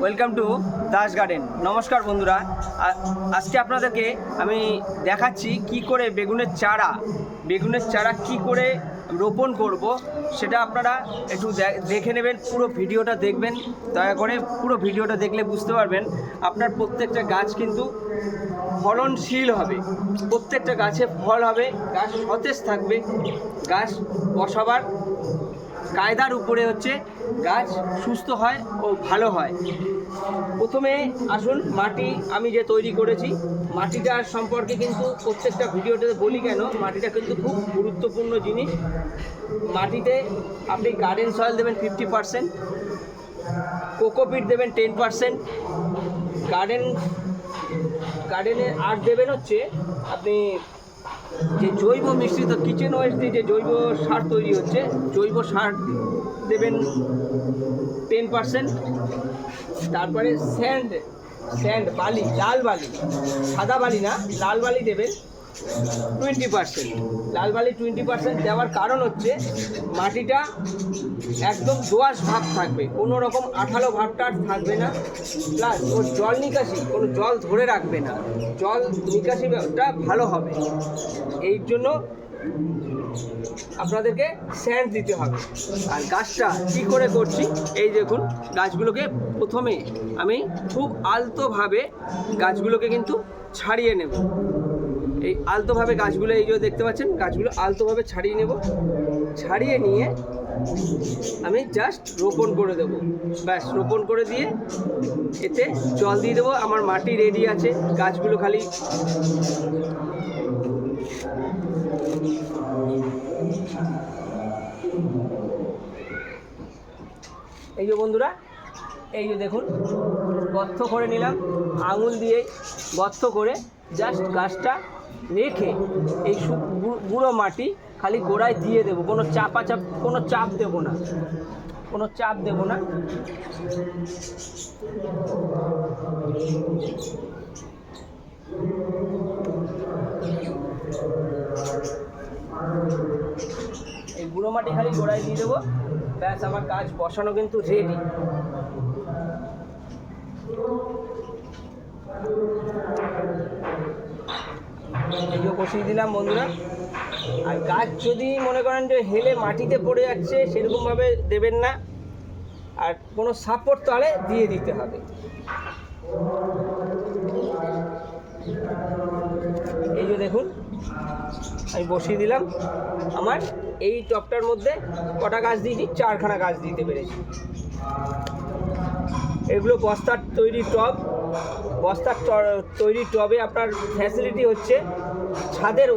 Welcome to Das garden নমস্কার বন্ধুরা। আজকে আপনাদেরকে আমি দেখাচ্ছি কি করে বেগুনের চারা বেগুনের চারা কি করে রোপণ করব, সেটা আপনারা একটু দেখে নেবেন, পুরো ভিডিওটা দেখবেন। দয়া করে পুরো ভিডিওটা দেখলে বুঝতে পারবেন, আপনার প্রত্যেকটা গাছ কিন্তু ফলনশীল হবে। প্রত্যেকটা গাছে ফল হবে, গাছ সতেজ থাকবে, গাছ বসাবার কায়দার উপরে হচ্ছে গাছ সুস্থ হয় ও ভালো হয়। প্রথমে আসুন মাটি আমি যে তৈরি করেছি, মাটিটার সম্পর্কে কিন্তু প্রত্যেকটা ভিডিওতে বলি কেন, মাটিটা কিন্তু খুব গুরুত্বপূর্ণ জিনিস। মাটিতে আপনি গার্ডেন সয়েল দেবেন ফিফটি পারসেন্ট কোকোপিট দেবেন টেন পারসেন্ট গার্ডেন গার্ডেনে আর দেবেন হচ্ছে আপনি যে জৈব মিশ্রিত কিচেন ওয়েস্ট দিয়ে যে জৈব সার তৈরি হচ্ছে, জৈব সার দেবেন টেন পার্সেন্ট তারপরে স্যান্ড স্যান্ড বালি, লাল বালি, সাদা বালি না, লাল বালি দেবেন টোয়েন্টি পার্সেন্ট লাল বালি টোয়েন্টি পার্সেন্ট দেওয়ার কারণ হচ্ছে মাটিটা একদম দোআঁশ ভাব থাকবে, কোনো রকম আঠালো ভাবটা থাকবে না। প্লাস ওর জল নিকাশি, কোনো জল ধরে রাখবে না। জল নিকাশিটা ভালো হবে। এই জন্য আপনাদেরকে স্যান্ড দিতে হবে। আর গাছটা কী করে করছি? এই দেখুন, গাছগুলোকে প্রথমে আমি খুব আলতোভাবে গাছগুলোকে কিন্তু ছাড়িয়ে নেব। এই আলতোভাবে গাছগুলো এই যে দেখতে পাচ্ছেন, গাছগুলো আলতোভাবে ছাড়িয়ে নেব। ছাড়িয়ে নিয়ে আমি জাস্ট রোপণ করে দেবো। ব্যাস, রোপণ করে দিয়ে এতে জল দিয়ে দেবো। আমার মাটি রেডি আছে, গাছগুলো খালি এই যে বন্ধুরা, এই যে দেখুন, গর্ত করে নিলাম। আঙুল দিয়ে গর্ত করে জাস্ট গাছটা রেখে এই গুঁড়ো মাটি খালি গোড়ায় দিয়ে দেবো। কোনো চাপা চাপ কোনো চাপ দেবো না। কোনো চাপ দেবো না। এই গুঁড়ো মাটি খালি গোড়ায় দিয়ে দেবো। ব্যাস, আমার গাছ বসানো কিন্তু রেডি এইগুলো বসিয়ে দিলাম, বন্ধুরা। আর গাছ যদি মনে করেন যে হেলে মাটিতে পড়ে যাচ্ছে, সেরকমভাবে দেবেন না। আর কোনো সাপোর্ট তাহলে দিয়ে দিতে হবে। এই যে দেখুন, আমি বসিয়ে দিলাম। আমার এই টপটার মধ্যে কটা গাছ দিয়েছি, চারখানা গাছ দিতে পেরেছি। এগুলো বস্তার তৈরি টব। বস্তার তৈরি টবে আপনার ফ্যাসিলিটি হচ্ছে ছাদের